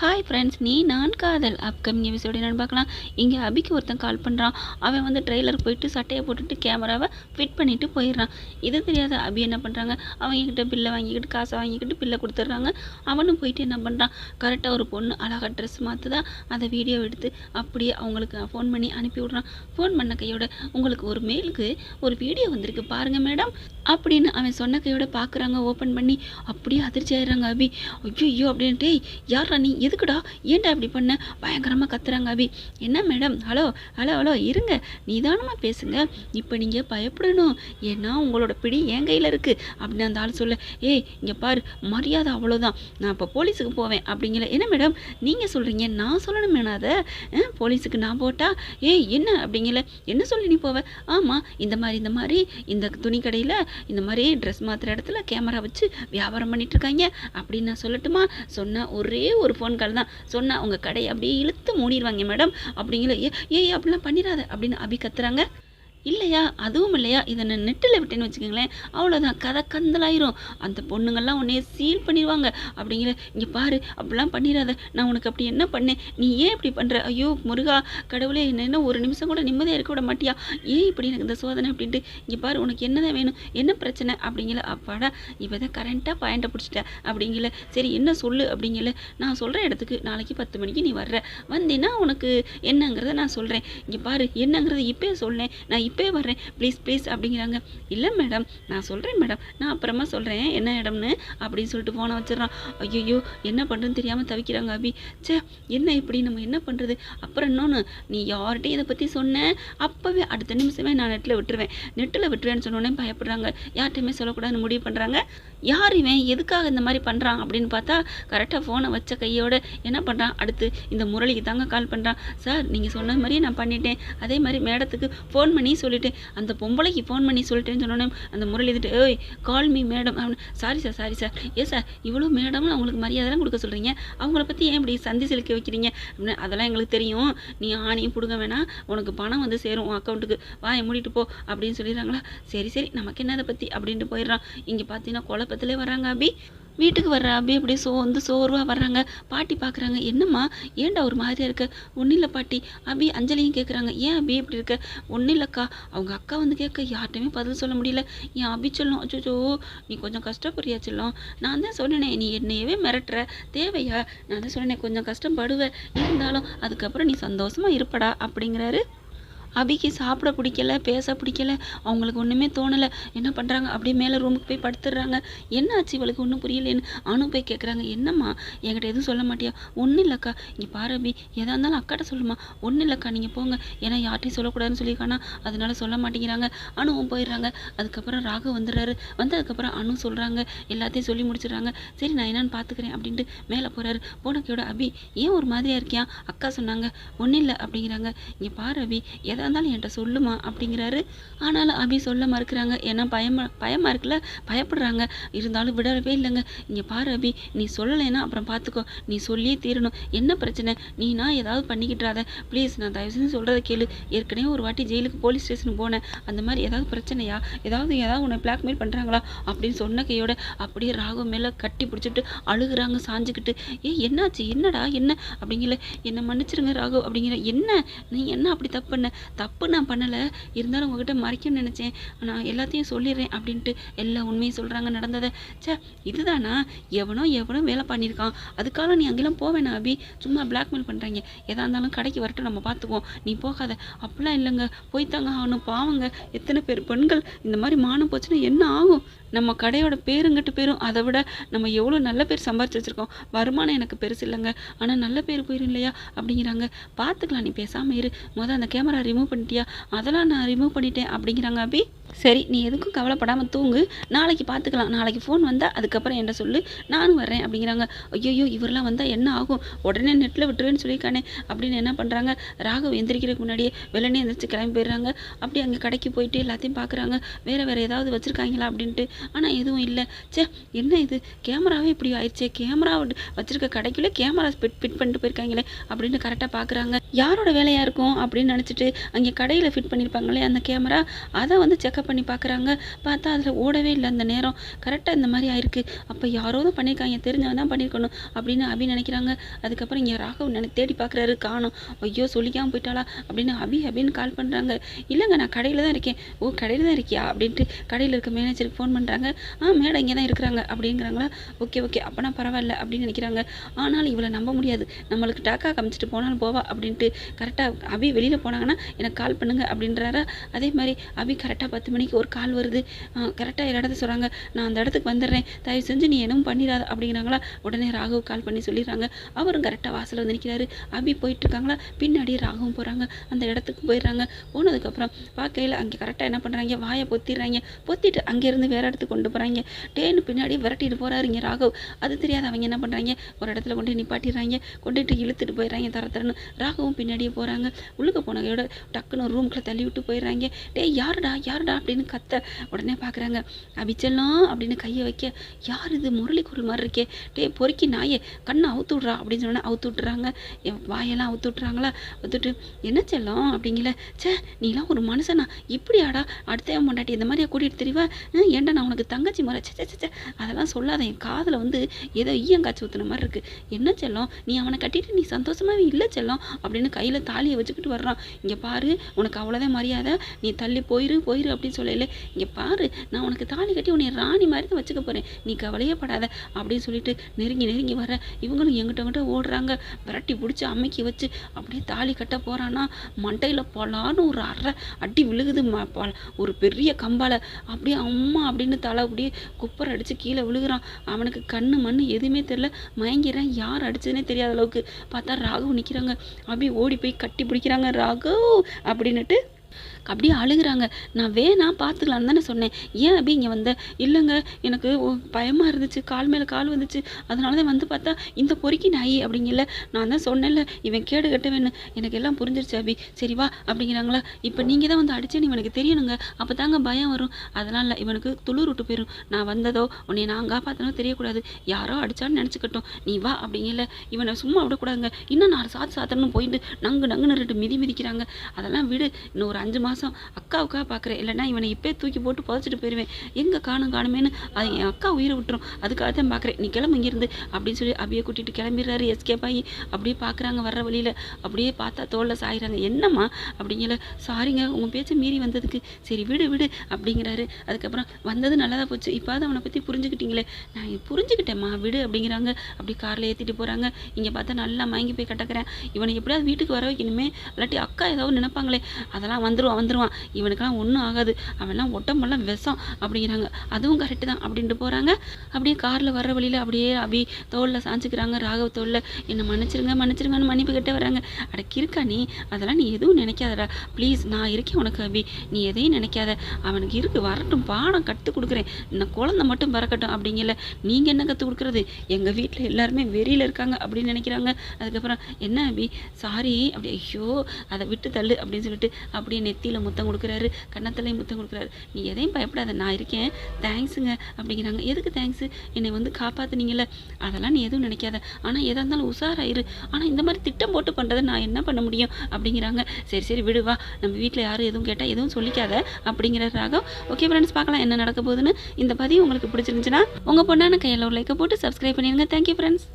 Hi friends நீ நான் காதல். அப்கமிங் எபிசோடு என்னென்னு பார்க்கலாம். இங்கே அபிக்கு ஒருத்தன் கால் பண்ணுறான் அவன் வந்து ட்ரெய்லருக்கு போயிட்டு சட்டையை போட்டுட்டு கேமராவை ஃபிட் பண்ணிவிட்டு போயிடுறான். இது தெரியாத அபி என்ன பண்ணுறாங்க அவங்கக்கிட்ட பில்லை வாங்கிக்கிட்டு காசை வாங்கிக்கிட்டு பில்லை கொடுத்துட்றாங்க. அவனும் போயிட்டு என்ன பண்ணுறான் கரெக்டாக ஒரு பொண்ணு அழகாக ட்ரெஸ் மாற்றுதா அதை வீடியோ எடுத்து அப்படியே அவங்களுக்கு ஃபோன் பண்ணி அனுப்பி விட்றான். ஃபோன் பண்ண கையோட உங்களுக்கு ஒரு மெயிலுக்கு ஒரு வீடியோ வந்திருக்கு பாருங்கள் மேடம் அப்படின்னு அவன் சொன்ன கையோட பார்க்குறாங்க. ஓப்பன் பண்ணி அப்படியே அதிர்ச்சி ஆயிடுறாங்க அபி. ஐயோ அப்படின்ட்டு யார் நீ? எதுக்குடா? ஏன்டா இப்படி பண்ண? பயங்கரமாக கத்துறாங்க அபி. என்ன மேடம்? ஹலோ ஹலோ ஹலோ இருங்க. நிதானமாக பேசுங்க. இப்போ நீங்கள் பயப்படணும். ஏன்னா உங்களோட பிடி என் கையில் இருக்குது அப்படின்னு அந்த ஆள் சொல்ல ஏய் இங்கே பாரு. மரியாதை அவ்வளோதான் நான் இப்போ போலீஸுக்கு போவேன். அப்படிங்கிற என்ன மேடம்? நீங்கள் சொல்கிறீங்க நான் சொல்லணுமே நான் அதை? போலீஸுக்கு நான் போட்டா? ஏய் என்ன? அப்படிங்கல என்ன சொல்லி நீ போவ? ஆமாம் இந்த மாதிரி இந்த மாதிரி இந்த துணி கடையில் இந்த மாதிரி ட்ரெஸ் மாற்றுற இடத்துல கேமரா வச்சு வியாபாரம் பண்ணிட்டு அப்படின்னு நான் சொல்லட்டுமா? சொன்ன ஒரே ஒரு ஃபோன் கால் தான். சொன்னால் உங்கள் கடையை அப்படியே இழுத்து மூடிடுவாங்க மேடம். அப்படிங்கிற ஏ ஏ அப்படிலாம் பண்ணிடாத அப்படின்னு அபி கத்துறாங்க. இல்லையா? அதுவும் இல்லையா? இதை நான் நெட்டில் விட்டேன்னு வச்சுக்கோங்களேன். அவ்வளோதான் கதை கந்தலாயிரும். அந்த பொண்ணுங்கள்லாம் உன்னைய சீல் பண்ணிடுவாங்க. அப்படிங்கிற இங்கே பாரு அப்படிலாம் பண்ணிடாத. நான் உனக்கு அப்படி என்ன பண்ணேன்? நீ ஏன் இப்படி பண்ணுற ஐயோ முருகா கடவுளே என்ன ஒரு நிமிஷம் கூட நிம்மதியாக இருக்க விட மாட்டியா? ஏன் இப்படி எனக்கு இந்த சோதனை அப்படின்ட்டு? இங்கே பாரு உனக்கு என்னதான் வேணும்? என்ன பிரச்சனை? அப்படிங்கிற அப்பாடா இப்போ தான் கரெண்ட்டாக பாயிண்டை பிடிச்சிட்டேன் அப்படிங்கல சரி என்ன சொல்லு? அப்படிங்கல நான் சொல்கிற இடத்துக்கு நாளைக்கு பத்து மணிக்கு நீ வர்ற. வந்தேன்னா உனக்கு என்னங்கிறத நான் சொல்கிறேன் இங்கே பாரு என்னங்கிறத இப்போயே சொல்லேன் நான் இப்போயே வர்றேன். ப்ளீஸ் ப்ளீஸ் அப்படிங்கிறாங்க. இல்லை மேடம் நான் சொல்கிறேன் மேடம் நான் அப்புறமா சொல்கிறேன் என்ன இடம்னு அப்படின்னு சொல்லிட்டு ஃபோனை வச்சிடுறான். ஐயோ என்ன பண்ணுறதுன்னு தெரியாமல் தவிக்கிறாங்க அபி. ச்சே என்ன இப்படி? நம்ம என்ன பண்ணுறது அப்புறம் இன்னொன்று நீ யார்கிட்டையும் இதை பற்றி சொன்னேன் அப்போவே அடுத்த நிமிஷமே நான் நெட்டில் விட்டுருவேன். நெட்டில் விட்டுருவேன்னு சொன்னோடனே பயப்படுறாங்க. யார்கிட்டையுமே சொல்லக்கூடாதுன்னு முடிவு பண்ணுறாங்க யார் இவன்? எதுக்காக இந்த மாதிரி பண்ணுறான் அப்படின்னு பார்த்தா கரெக்டாக ஃபோனை வச்ச கையோட என்ன பண்ணுறான் அடுத்து இந்த முரளிக்கு தாங்க கால் பண்ணுறான் சார் நீங்கள் சொன்ன மாதிரியே நான் பண்ணிட்டேன். அதே மாதிரி மேடத்துக்கு ஃபோன் பண்ணி சொல்லிவிட்டு அந்த பொம்பளைக்கு ஃபோன் பண்ணி சொல்லிட்டேன்னு சொன்னோன்னே அந்த முரளி இதுட்டு ஏய் கால் மீ மேடம் அப்படின்னு சாரி சார் சாரி சார் ஏ சார் இவ்வளோ மேடம்னு அவங்களுக்கு மரியாதைலாம் கொடுக்க சொல்கிறீங்க அவங்கள பற்றி ஏன் இப்படி சந்தி செலுக்க வைக்கிறீங்க? அப்படின்னு அதெல்லாம் எங்களுக்கு தெரியும். நீ ஆணியும் பிடுங்க வேணாம். உனக்கு பணம் வந்து சேரும் உன் அக்கௌண்ட்டுக்கு வாயை மூடிட்டு போ. அப்படின்னு சொல்லிடுறாங்களா. சரி சரி நமக்கு என்ன அதை பற்றி அப்படின்ட்டு போயிடுறான். இங்கே பார்த்தீங்கன்னா குழப்பத்திலே வராங்க அபி. வீட்டுக்கு வர்ற அபி அப்படியே சோ வந்து சோர்வாக வர்றாங்க. பாட்டி பார்க்குறாங்க என்னம்மா? ஏன்டா ஒரு மாதிரியா இருக்க? ஒன்றும் இல்லை பாட்டி. அபி அஞ்சலியும் கேட்குறாங்க ஏன் அபி இப்படி இருக்க? ஒன்றும் இல்லைக்கா. அவங்க அக்கா வந்து கேட்க யார்ட்டையுமே பதில் சொல்ல முடியல. என் அபி சொல்லும்? அச்சோச்சோ நீ கொஞ்சம் கஷ்டப்படுறியா செல்லம்? நான் தான் சொன்னேனே நீ என்னையவே மிரட்டுற. தேவையா? நான் தான் சொன்னேன் கொஞ்சம் கஷ்டப்படுவேன் இருந்தாலும் அதுக்கப்புறம் நீ சந்தோஷமா இருப்படா அப்படிங்கிறாரு அபிக்கு சாப்பிட பிடிக்கல பேச பிடிக்கல அவங்களுக்கு ஒன்றுமே தோணலை. என்ன பண்ணுறாங்க அப்படியே மேலே ரூமுக்கு போய் படுத்துடுறாங்க. என்ன ஆச்சு இவளுக்கு? ஒன்றும் புரியலேன்னு அனு போய் கேட்குறாங்க என்னம்மா? என்கிட்ட எதுவும் சொல்ல மாட்டியா? ஒன்றும் இல்லைக்கா. இங்கே பாரு அபி. எதாக இருந்தாலும் அக்காட்ட சொல்லுமா. ஒன்றும் இல்லைக்கா. நீங்கள் போங்க. ஏன்னா யார்ட்டையும் சொல்லக்கூடாதுன்னு சொல்லியிருக்கானா. அதனால சொல்ல மாட்டேங்கிறாங்க. அணுவும் போயிடுறாங்க. அதுக்கப்புறம் ராகு வந்துடுறாரு. வந்ததுக்கப்புறம் அனு சொல்கிறாங்க எல்லாத்தையும் சொல்லி முடிச்சிடுறாங்க. சரி நான் என்னன்னு பார்த்துக்கிறேன் அப்படின்ட்டு மேலே போகிறாரு போனக்கையோட அபி ஏன் ஒரு மாதிரியாக இருக்கியா? அக்கா சொன்னாங்க. ஒன்றும் இல்லை அப்படிங்கிறாங்க. இங்கே பாரு அபி. எதாக இருந்தாலும் என்கிட்ட சொல்லுமா அப்படிங்கிறாரு. ஆனாலும் அபி சொல்ல மறுக்கிறாங்க. ஏன்னா பயமா பயமாக இருக்குல்ல பயப்படுறாங்க. இருந்தாலும் விடவே இல்லைங்க. இங்கே பாரு அபி நீ சொல்லலைன்னா அப்புறம் பார்த்துக்கோ நீ சொல்லியே தீரணும். என்ன பிரச்சனை? நீனா ஏதாவது பண்ணிக்கிட்டுறாத. ப்ளீஸ் நான் தயவு செஞ்சு சொல்கிறத கேளு. ஏற்கனவே ஒரு வாட்டி ஜெயிலுக்கு போலீஸ் ஸ்டேஷனுக்கு போனேன். அந்த மாதிரி ஏதாவது பிரச்சனையா? ஏதாவது ஏதாவது உன்னை பிளாக்மெயில் பண்ணுறாங்களா அப்படின்னு சொன்ன கையோட அப்படியே ராகு மேலே கட்டி பிடிச்சிட்டு அழுகுறாங்க சாஞ்சுக்கிட்டு. ஏ என்னாச்சு? என்னடா? என்ன? அப்படிங்கிற என்னை மன்னிச்சிருங்க ராகு. அப்படிங்கிற என்ன? நீ என்ன அப்படி தப்பு பண்ண? தப்பு நான் பண்ணலை இருந்தாலும் உங்ககிட்ட மறைக்கணும்னு நினச்சேன். நான் எல்லாத்தையும் சொல்லிடுறேன் அப்படின்ட்டு எல்லா உண்மையும் சொல்கிறாங்க நடந்ததை. ச்சே இதுதானா? எவனோ எவனோ வேலை பண்ணியிருக்கான். அதுக்காக நீ அங்கெல்லாம் போவேணா அபி. சும்மா பிளாக்மெயில் பண்ணுறாங்க எதாக இருந்தாலும் கடைக்கு வரட்டும் நம்ம பார்த்துக்குவோம். நீ போகாத. அப்படிலாம் இல்லைங்க. போய்த்தாங்க ஆகணும். பாவங்க. எத்தனை பேர் பெண்கள். இந்த மாதிரி மானம் போச்சுன்னா என்ன ஆகும்? நம்ம கடையோட பேருங்கிட்டு பேரும் அதை விட நம்ம எவ்வளோ நல்ல பேர் சம்பாரிச்சு வச்சுருக்கோம். வருமானம் எனக்கு பெருசு இல்லைங்க. ஆனால் நல்ல பேர் போயிடும் இல்லையா? அப்படிங்கிறாங்க. பார்த்துக்கலாம். நீ பேசாமல் இரு. மொதல் அந்த கேமரா ரிமூவ் ரிமூவ் பண்ணிட்டியா? அதெல்லாம் நான் ரிமூவ் பண்ணிட்டேன். அப்படிங்கிறாங்க அபி. சரி நீ எதுக்கும் கவலைப்படாமல் தூங்கு. நாளைக்கு பார்த்துக்கலாம் நாளைக்கு ஃபோன் வந்தால் அதுக்கப்புறம் என்ன சொல்லு. நானும் வர்றேன் அப்படிங்கிறாங்க. ஐயோ இவரெல்லாம் வந்தால் என்ன ஆகும்? உடனே நெட்டில் விட்டுருவேன்னு சொல்லியிருக்கானே. அப்படின்னு என்ன பண்ணுறாங்க ராகவ் எந்திரிக்கிறதுக்கு முன்னாடியே வெள்ளனே எந்திரிச்சு கிளம்பி போயிடுறாங்க. அப்படி அங்கே கடைக்கு போயிட்டு எல்லாத்தையும் பார்க்குறாங்க வேறு வேறு ஏதாவது வச்சுருக்காங்களா அப்படின்ட்டு. ஆனால் எதுவும் இல்லை. ச்சே என்ன இது? கேமராவே இப்படி ஆயிடுச்சே. கேமரா வச்சுருக்க கடைக்குள்ளே கேமரா ஃபிட் ஃபிட் பண்ணிட்டு போயிருக்காங்களே அப்படின்னு கரெக்டாக பார்க்குறாங்க யாரோட வேலையாக இருக்கும் அப்படின்னு நினச்சிட்டு அங்கே கடையில் ஃபிட் பண்ணியிருப்பாங்களே அந்த கேமரா அதை வந்து செக்அப் பண்ணி பார்க்குறாங்க. பார்த்தா அதில் ஓடவே இல்லை அந்த நேரம். கரெக்டாக இந்த மாதிரி ஆயிருக்கு. அப்போ யாரோ தான் பண்ணியிருக்காங்க தெரிஞ்சவன் தான் பண்ணியிருக்கணும் அப்படின்னு அபி நினைக்கிறாங்க. அதுக்கப்புறம் இங்கே ராகவ் நினை தேடி பார்க்குறாரு காணும். ஐயோ சொல்லிக்காமல் போயிட்டாளா அப்படின்னு அபி அபின்னு கால் பண்ணுறாங்க இல்லைங்க நான் கடையில் தான் இருக்கேன். ஓ கடையில் தான் இருக்கியா அப்படின்ட்டு கடையில் இருக்க மேனேஜருக்கு ஃபோன் பண்ணுறாங்க ஆ மேடம் இங்கே தான் இருக்கிறாங்க அப்படிங்கிறாங்களா. ஓகே ஓகே அப்போனா பரவாயில்ல அப்படின்னு நினைக்கிறாங்க. ஆனாலும் இவளை நம்ப முடியாது. நம்மளுக்கு டாக்கா காமிச்சிட்டு போனாலும் போவா அப்படின்ட்டு. கரெக்டாக அபி வெளியில் போனாங்கன்னா எனக்கு கால் பண்ணுங்க அப்படின்றாரா. அதே மாதிரி அபி கரெக்டாக பத்து மணிக்கு ஒரு கால் வருது. கரெக்டாக இடத்த சொல்கிறாங்க நான் அந்த இடத்துக்கு வந்துடுறேன். தயவு செஞ்சு நீ எதுவும் பண்ணிடாத அப்படிங்கிறாங்களா? உடனே ராகவ் கால் பண்ணி சொல்லிடுறாங்க. அவரும் கரெக்டாக வாசலில் வந்து நிற்கிறாரு அபி போயிட்டுருக்காங்களா பின்னாடி பின்னாடியே ராகவும் போகிறாங்க அந்த இடத்துக்கு போயிடுறாங்க. போனதுக்கப்புறம் பார்க்கையில் அங்கே கரெக்டாக என்ன பண்ணுறாங்க வாயை பொத்திடுறாங்க. பொத்திட்டு அங்கேருந்து வேறு இடத்துக்கு கொண்டு போகிறாங்க டேன்னு பின்னாடி விரட்டிட்டு போகிறாரு இங்கே ராகவ். அது தெரியாத அவங்க என்ன பண்ணுறாங்க ஒரு இடத்துல கொண்டு நிப்பாட்டிடுறாங்க. கொண்டுட்டு இழுத்துட்டு போயிடுறாங்க தர தரன்னு. ராகவும் பின்னாடியே போகிறாங்க உள்ளுக்கு போனகையோட டக்குன்னு ரூம்குள்ளே தள்ளி விட்டு போயிடுறாங்க. டே யாருடா யாருடா அப்படின்னு கத்த உடனே பார்க்குறாங்க அபிச்செல்லாம் அப்படின்னு கையை வைக்க யார் இது? முரளி குரல் மாதிரி இருக்கே. டே பொறுக்கி நாயே கண்ணை அவுத்து விட்றா அப்படின்னு சொன்னால் அவுத்து விட்டுறாங்க என் வாயெல்லாம் அவுத்து விட்றாங்களா அவுத்துட்டு என்ன செல்லம்? அப்படிங்கல. ச்சே நீலாம் ஒரு மனுஷனா. இப்படியாடா அடுத்த பொண்டாட்டி இந்த மாதிரியா கூட்டிகிட்டு தெரியவா ஏண்டா நான் உனக்கு தங்கச்சி முறை? சே சே, அதெல்லாம் சொல்லாத. என் காதில் வந்து ஏதோ ஈயங்காய்ச்சி ஊற்றுன மாதிரி இருக்குது என்ன செல்லம்? நீ அவனை கட்டிட்டு நீ சந்தோஷமாகவே இல்லை செல்லம்? அப்படின்னு கையில் தாலியை வச்சுக்கிட்டு வர்றான். இங்கே பாரு பாரு உனக்கு அவ்வளோதான் மரியாதை. நீ தள்ளி போயிரு போயிரு அப்படின்னு சொல்லல. இங்கே பாரு நான் உனக்கு தாலி கட்டி உன்னை ராணி மாதிரி தான் வச்சுக்க போகிறேன் நீ கவலையே படாத அப்படின்னு சொல்லிட்டு நெருங்கி நெருங்கி வர. இவங்களும் எங்கிட்ட கிட்ட ஓடுறாங்க. விரட்டி பிடிச்சி அமைக்கி வச்சு அப்படியே தாலி கட்ட போகிறான்னா மண்டையில் பொலான்னு ஒரு அரை அடி விழுகுது ம ஒரு பெரிய கம்பால. அப்படியே அம்மா அப்படின்னு தலை அப்படியே குப்பரை அடித்து கீழே விழுகுறான். அவனுக்கு கண்ணு மண் எதுவுமே தெரில மயங்கிறான். யார் அடிச்சதுனே தெரியாத அளவுக்கு பார்த்தா ராகவ் நிற்கிறாங்க அப்படியே ஓடி போய் கட்டி பிடிக்கிறாங்க. ராகவ் அப்படின்னுட்டு அப்படியே அழுகுறாங்க. நான் வேணா பார்த்துக்கலான்னு தானே சொன்னேன். ஏன் அப்படி இங்கே வந்த? இல்லைங்க எனக்கு பயமாக இருந்துச்சு. கால் மேலே கால் வந்துச்சு. அதனால தான் வந்து பார்த்தா இந்த பொறுக்கி நாய் அப்படிங்கல. நான் தான் சொன்னேன்ல இவன் கேடு கட்டவேன்னு. எனக்கு எல்லாம் புரிஞ்சிருச்சு அபி. சரி வா அப்படிங்கிறாங்களா. இப்போ நீங்கள் தான் வந்து அடிச்சேன்னு இவனுக்கு தெரியணுங்க. அப்போ தாங்க பயம் வரும். அதெல்லாம் இல்லை இவனுக்கு துளிர் விட்டு போயிடும் நான் வந்ததோ உன்னை நான் காப்பாற்றினோ தெரியக்கூடாது. யாரோ அடிச்சான்னு நினச்சிக்கட்டும். நீ வா அப்படிங்கல. இவனை சும்மா விடக்கூடாதுங்க. இன்னும் நாலு சாத்து சாத்தணும்னு போயிட்டு நங்கு நங்குன்னு ரெண்டு மிதி மிதிக்கிறாங்க. அதெல்லாம் விடு. இன்னும் ஒரு அஞ்சு மாதம் அக்காவுக்காக பார்க்குறேன். இல்லைனா இவனை இப்பே தூக்கி போட்டு புதைச்சிட்டு போயிடுவேன் எங்கே காணும் காணுமேன்னு அது என் அக்கா உயிரை விட்டுரும். அதுக்காக தான் பார்க்குறேன். நீ கிளம்பு இங்கேருந்து. அப்படின்னு சொல்லி அப்படியே கூட்டிகிட்டு கிளம்பிடுறாரு. எஸ்கேப் ஆகி அப்படியே பார்க்குறாங்க வர்ற வழியில். அப்படியே பார்த்தா தோளில் சாயிறாங்க. என்னம்மா அப்படிங்கிற சாரிங்க உங்கள் பேச்சை மீறி வந்ததுக்கு. சரி விடு விடு அப்படிங்கிறாரு. அதுக்கப்புறம் வந்தது நல்லதாக போச்சு. இப்பாவது அவனை பற்றி புரிஞ்சுக்கிட்டீங்களே. நான் புரிஞ்சுக்கிட்டேம்மா. விடு அப்படிங்கிறாங்க. அப்படி காரில் ஏற்றிட்டு போகிறாங்க இங்கே பார்த்தா நல்லா மயங்கி போய் கட்டக்கிறேன் இவனை எப்படியாவது வீட்டுக்கு வர வைக்கணுமே. இல்லாட்டி அக்கா ஏதாவது நினைப்பாங்களே. அதெல்லாம் வந்துடும் வந்துருவான். இவனுக்கெல்லாம் ஒன்றும் ஆகாது. அவன்லாம் உடம்பெல்லாம் விஷம் அப்படிங்கிறாங்க. அதுவும் கரெக்டு தான் அப்படின்ட்டு போகிறாங்க அப்படியே காரில் வர்ற வழியில் அப்படியே அபி தோளில் சாஞ்சிக்கிறாங்க. ராகவ தோளில் என்னை மன்னிச்சிருங்க மன்னிச்சிருங்கன்னு மன்னிப்பு கிட்டே வராங்க. அட இருக்கா நீ. அதெல்லாம் நீ எதுவும் நினைக்காதடா. ப்ளீஸ் நான் இருக்கேன் உனக்கு அபி. நீ எதையும் நினைக்காத. அவனுக்கு இருக்கு வரட்டும். பாடம் கற்றுக் கொடுக்குறேன். இந்த குழந்தை மட்டும் பறக்கட்டும் அப்படிங்கல. நீங்கள் என்ன கற்றுக் கொடுக்குறது? எங்கள் வீட்டில் எல்லாருமே வெறியில் இருக்காங்க அப்படின்னு நினைக்கிறாங்க. அதுக்கப்புறம் என்ன அபி? சாரி அப்படி ஐயோ அதை விட்டு தள்ளு அப்படின்னு சொல்லிட்டு அப்படியே நெத்தியில் முத்தம் கொடுக்குறாரு கன்னத்துலேயும் முத்தம் கொடுக்குறாரு. நீ எதையும் பயப்படாத நான் இருக்கேன். தேங்க்ஸுங்க அப்படிங்கிறாங்க. எதுக்கு தேங்க்ஸு என்னை வந்து காப்பாத்துனீங்கல்ல. அதெல்லாம் நீ எதுவும் நினைக்காத. ஆனால் எதாக இருந்தாலும் உஷாராயிரு. ஆனால் இந்த மாதிரி திட்டம் போட்டு பண்ணுறதை நான் என்ன பண்ண முடியும்? அப்படிங்கிறாங்க. சரி சரி விடுவா நம்ம வீட்டில் யாரும் எதுவும் கேட்டால் எதுவும் சொல்லிக்காத அப்படிங்கிற ராகம். ஓகே ஃப்ரெண்ட்ஸ் பார்க்கலாம் என்ன நடக்க போகுதுன்னு. இந்த பதிவு உங்களுக்கு பிடிச்சிருந்துச்சுன்னா உங்கள் பொண்ணான கையில் ஒரு லைக்கை போட்டு சப்ஸ்கிரைப் பண்ணிடுங்க. Thank you friends